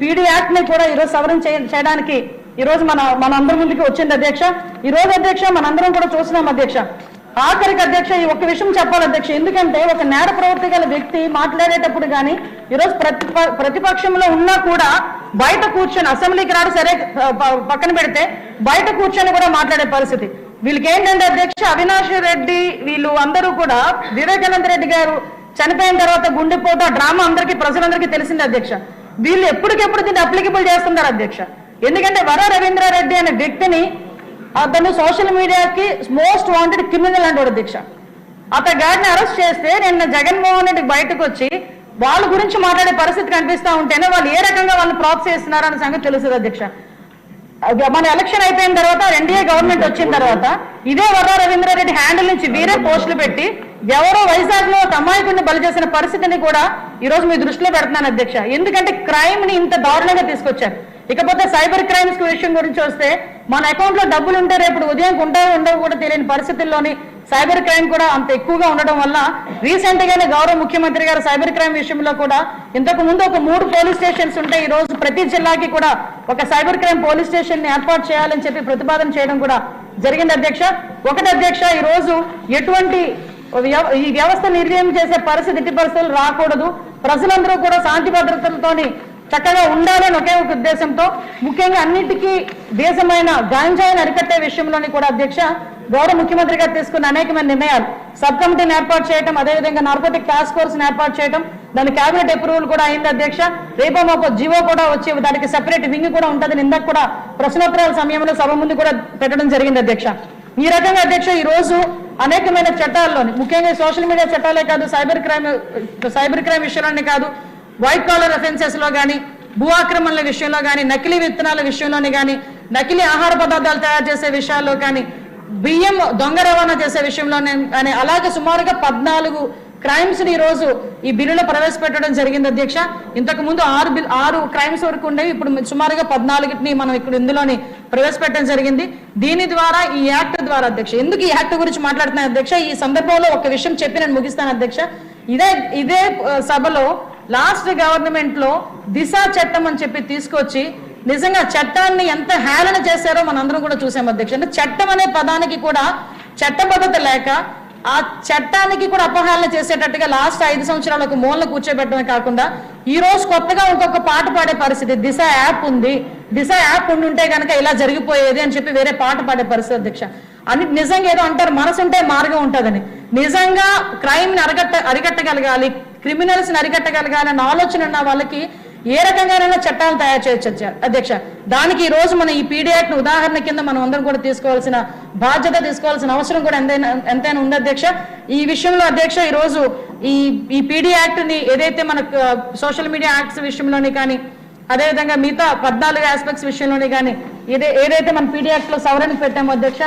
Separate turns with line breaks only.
PD యాక్ట్ని కూడా ఈరోజు సవరణ చేయడానికి ఈ రోజు మన మనందరి ముందుకి వచ్చింది అధ్యక్ష. ఈ రోజు అధ్యక్ష మనందరం కూడా చూసినాం అధ్యక్ష. ఆఖరికి అధ్యక్ష ఈ ఒక్క విషయం చెప్పాలి అధ్యక్ష. ఎందుకంటే ఒక నేర ప్రవృత్తి గల వ్యక్తి మాట్లాడేటప్పుడు కానీ ఈరోజు ప్రతిప ప్రతిపక్షంలో ఉన్నా కూడా బయట కూర్చొని అసెంబ్లీకి రాడు సరే పక్కన పెడితే బయట కూర్చొని కూడా మాట్లాడే పరిస్థితి. వీళ్ళకి ఏంటంటే అధ్యక్ష అవినాష్ రెడ్డి వీళ్ళు అందరూ కూడా వివేకానంద రెడ్డి గారు చనిపోయిన తర్వాత గుండెపోటు డ్రామా అందరికీ ప్రజలందరికీ తెలిసింది అధ్యక్ష. వీళ్ళు ఎప్పటికెప్పుడు దీన్ని అప్లికబుల్ చేస్తున్నారు అధ్యక్ష? ఎందుకంటే వర రవీంద్రారెడ్డి అనే వ్యక్తిని అతను సోషల్ మీడియాకి మోస్ట్ వాంటెడ్ క్రిమినల్ అంటాడు అధ్యక్ష. అతని గాడిని అరెస్ట్ చేస్తే నిన్న జగన్మోహన్ రెడ్డి బయటకు వచ్చి వాళ్ళ గురించి మాట్లాడే పరిస్థితి కనిపిస్తా ఉంటేనే వాళ్ళు ఏ రకంగా వాళ్ళు చేస్తున్నారు అనే సంగతి తెలుస్తుంది అధ్యక్ష. అది మన ఎలక్షన్ అయిపోయిన తర్వాత ఎన్డీఏ గవర్నమెంట్ వచ్చిన తర్వాత ఇదే వర రవీంద్రారెడ్డి హ్యాండిల్ నుంచి వీరే పోస్టులు పెట్టి ఎవరో వైజాగ్లో ఒక అమాయకుడిని బలి చేసిన పరిస్థితిని కూడా ఈ రోజు మీ దృష్టిలో పెడుతున్నాను అధ్యక్ష. ఎందుకంటే క్రైమ్ని ఇంత దారుణంగా తీసుకొచ్చారు. ఇకపోతే సైబర్ క్రైమ్స్ విషయం గురించి వస్తే మన అకౌంట్లో డబ్బులు ఉంటే రేపు ఉదయం ఉంటాయో ఉండవు కూడా తెలియని పరిస్థితుల్లోని సైబర్ క్రైమ్ కూడా అంత ఎక్కువగా ఉండడం వల్ల రీసెంట్ గానే గౌరవ ముఖ్యమంత్రి గారు సైబర్ క్రైమ్ విషయంలో కూడా ఇంతకు ముందు ఒక మూడు పోలీస్ స్టేషన్స్ ఉంటే ఈ రోజు ప్రతి జిల్లాకి కూడా ఒక సైబర్ క్రైమ్ పోలీస్ స్టేషన్ని ఏర్పాటు చేయాలని చెప్పి ప్రతిపాదన చేయడం కూడా జరిగింది అధ్యక్ష. ఒకటి అధ్యక్ష ఈ రోజు ఎటువంటి ఈ వ్యవస్థ నిర్వీర్యం చేసే పరిస్థితి ఎట్టి పరిస్థితులు రాకూడదు. ప్రజలందరూ కూడా శాంతి భద్రతలతోని చక్కగా ఉండాలని ఒకే ఒక ఉద్దేశంతో ముఖ్యంగా అన్నిటికీ దేశమైన గాంజాయిని అరికట్టే విషయంలోని కూడా అధ్యక్ష గౌరవ ముఖ్యమంత్రి గారు తీసుకున్న అనేకమైన నిర్ణయాలు. సబ్ కమిటీని ఏర్పాటు చేయడం అదేవిధంగా నార్కోటిక్ టాస్క్ ఫోర్స్ ఏర్పాటు చేయడం దాని క్యాబినెట్ అప్రూవల్ కూడా అయింది అధ్యక్ష. రేపో మాకు జీవో కూడా వచ్చి దానికి సెపరేట్ వింగ్ కూడా ఉంటుందని ఇందాక కూడా ప్రశ్నోత్తరాల సమయంలో సభ ముందు కూడా పెట్టడం జరిగింది అధ్యక్ష. ఈ రకంగా అధ్యక్ష ఈ రోజు అనేకమైన చట్టాల్లోని ముఖ్యంగా సోషల్ మీడియా చట్టాలే కాదు సైబర్ క్రైమ్ సైబర్ క్రైమ్ విషయంలోనే కాదు వైట్ కాలర్ అఫెన్సెస్లో కానీ భూ ఆక్రమణల విషయంలో కానీ నకిలీ విత్తనాల విషయంలోనే కానీ నకిలీ ఆహార పదార్థాలు తయారు చేసే విషయాల్లో కానీ బియ్యం దొంగ రవాణా చేసే విషయంలోనే కానీ అలాగే సుమారుగా పద్నాలుగు క్రైమ్స్ని ఈ రోజు ఈ బిల్లులో ప్రవేశపెట్టడం జరిగింది అధ్యక్ష. ఇంతకు ముందు ఆరు బిల్ ఆరు క్రైమ్స్ వరకు ఉండేవి. ఇప్పుడు సుమారుగా పద్నాలుగుని మనం ఇక్కడ ఇందులోని ప్రవేశపెట్టడం జరిగింది. దీని ద్వారా ఈ యాక్ట్ ద్వారా అధ్యక్ష ఎందుకు ఈ యాక్ట్ గురించి మాట్లాడుతున్నాను అధ్యక్ష? ఈ సందర్భంలో ఒక విషయం చెప్పి నేను ముగిస్తాను అధ్యక్ష. ఇదే ఇదే సభలో లాస్ట్ గవర్నమెంట్లో దిశ చట్టం అని చెప్పి తీసుకొచ్చి నిజంగా చట్టాన్ని ఎంత హేళన చేశారో మనందరం కూడా చూసాం అధ్యక్ష. అంటే చట్టం అనే పదానికి కూడా చట్టబద్ధత లేక ఆ చట్టానికి కూడా అపహరణ చేసేటట్టుగా లాస్ట్ ఐదు సంవత్సరాలకు మూలన కూర్చోబెట్టడమే కాకుండా ఈ రోజు కొత్తగా ఇంకొక పాట పాడే పరిస్థితి. దిశ యాప్ ఉంది. దిశ యాప్ ఉండుంటే కనుక ఇలా జరిగిపోయేది అని చెప్పి వేరే పాట పాడే పరిస్థితి అధ్యక్ష. అని నిజంగా ఏదో అంటారు. మనసుంటే మార్గం ఉంటుందని. నిజంగా క్రైమ్ని అరగట్ట అరికట్టగలగాలి. క్రిమినల్స్ని అరికట్టగలగాలి అన్న ఆలోచన ఉన్న వాళ్ళకి ఏ రకంగానైనా చట్టాలు తయారు చేయొచ్చు అధ్యక్ష దానికి ఈ రోజు మన ఈ పీడియాక్ట్ ఉదాహరణ కింద మనం అందరం కూడా తీసుకోవాల్సిన బాధ్యత తీసుకోవాల్సిన అవసరం కూడా ఎంతైనా ఎంతైనా ఉంది అధ్యక్ష. ఈ విషయంలో అధ్యక్ష ఈ రోజు ఈ ఈ పీడీ యాక్ట్ని ఏదైతే మన సోషల్ మీడియా యాక్ట్స్ విషయంలోని కానీ అదేవిధంగా మిగతా పద్నాలుగు ఆస్పెక్ట్స్ విషయంలోని కానీ ఏదే ఏదైతే మన పీడీ యాక్ట్లో సవరణ పెట్టామో అధ్యక్ష